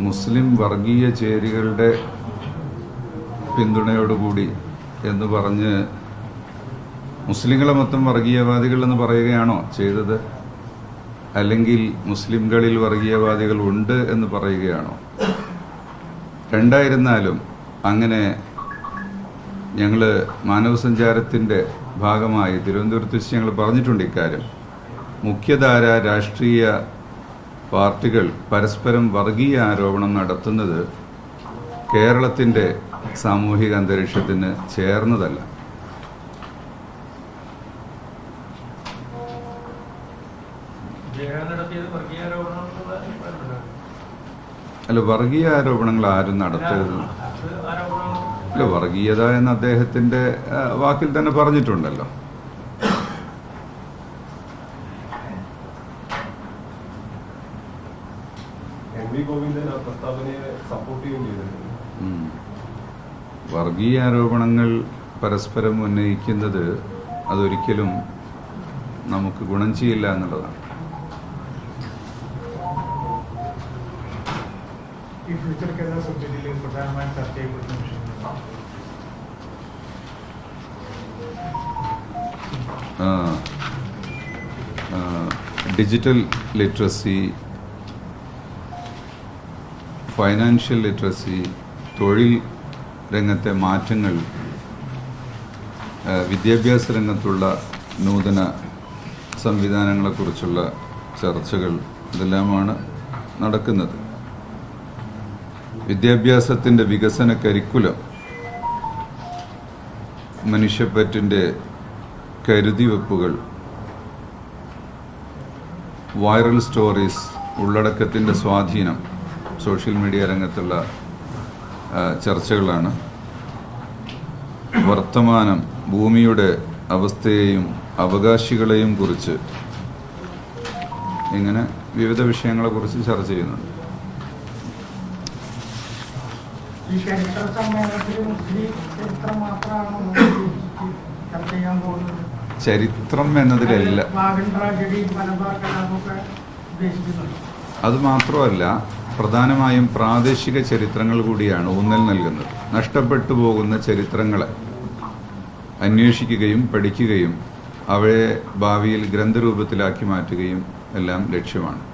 മുസ്ലിം വർഗീയ ചേരികളുടെ പിന്തുണയോടുകൂടി എന്ന് പറഞ്ഞ് മുസ്ലിങ്ങളെ മൊത്തം വർഗീയവാദികൾ എന്ന് പറയുകയാണോ ചെയ്തത്? അല്ലെങ്കിൽ മുസ്ലിംകളിൽ വർഗീയവാദികൾ ഉണ്ട് എന്ന് പറയുകയാണോ? രണ്ടായിരുന്നാലും അങ്ങനെ ഞങ്ങൾ മാനവസഞ്ചാരത്തിന്റെ ഭാഗമായി തിരുവനന്തപുരത്ത് വെച്ച് ഞങ്ങൾ പറഞ്ഞിട്ടുണ്ട് ഇക്കാര്യം. മുഖ്യധാര രാഷ്ട്രീയ പാർട്ടികൾ പരസ്പരം വർഗീയ ആരോപണം നടത്തുന്നത് കേരളത്തിന്റെ സാമൂഹിക അന്തരീക്ഷത്തിന് ചേർന്നതല്ല. അല്ല വർഗീയ ആരോപണങ്ങൾ ആരും നടത്തരുത്. അല്ല വർഗീയത എന്ന് അദ്ദേഹത്തിന്റെ വാക്കിൽ തന്നെ പറഞ്ഞിട്ടുണ്ടല്ലോ. എം വി ഗോവിന്ദൻ ആ പ്രസ്താവനയെ സപ്പോർട്ട് ചെയ്യുകയും ചെയ്തിട്ടുണ്ട് വർഗീയ ആരോപണങ്ങൾ പരസ്പരം ഉന്നയിക്കുന്നത് അതൊരിക്കലും നമുക്ക് ഗുണം ചെയ്യില്ല എന്നുള്ളതാണ്. ഈ ഫ്യൂച്ചർ കേരള സബ്ജക്റ്റിൽ പ്രധാനമായും ചർച്ച ചെയ്യപ്പെടുന്ന വിഷയങ്ങളാണ് ആ, ആ, ഡിജിറ്റൽ ലിറ്ററസി ഫൈനാൻഷ്യൽ ലിറ്ററസി തൊഴിൽ രംഗത്തെ മാറ്റങ്ങൾ വിദ്യാഭ്യാസ രംഗത്തുള്ള നൂതന സംവിധാനങ്ങളെക്കുറിച്ചുള്ള ചർച്ചകൾ ഇതെല്ലാമാണ് നടക്കുന്നത്. വിദ്യാഭ്യാസത്തിന്റെ വികസന കരിക്കുലം മനുഷ്യപ്പറ്റിന്റെ കരുതിവെപ്പുകൾ വൈറൽ സ്റ്റോറീസ് ഉള്ളടക്കത്തിന്റെ സ്വാധീനം സോഷ്യൽ മീഡിയ രംഗത്തുള്ള ചർച്ചകളാണ്. വർത്തമാനം ഭൂമിയുടെ അവസ്ഥയെയും അവകാശികളെയും കുറിച്ച് ഇങ്ങനെ വിവിധ വിഷയങ്ങളെ കുറിച്ച് ചർച്ച ചെയ്യുന്നുണ്ട്. ഈ ചരിത്ര സമ്മേളനത്തിൽ മുസ്ലിം ചരിത്രം മാത്രമാണ് ഉദ്ദേശിച്ച് ചർച്ച ചെയ്യാൻ പോകുന്നത്? ചരിത്രം എന്നതിലല്ല. അത് മാത്രമല്ല പ്രധാനമായും പ്രാദേശിക ചരിത്രങ്ങൾ കൂടിയാണ് ഊന്നൽ നൽകുന്നത്. നഷ്ടപ്പെട്ടു പോകുന്ന ചരിത്രങ്ങളെ അന്വേഷിക്കുകയും പഠിക്കുകയും അവയെ ഭാവിയിൽ ഗ്രന്ഥരൂപത്തിലാക്കി മാറ്റുകയും എല്ലാം ലക്ഷ്യമാണ്.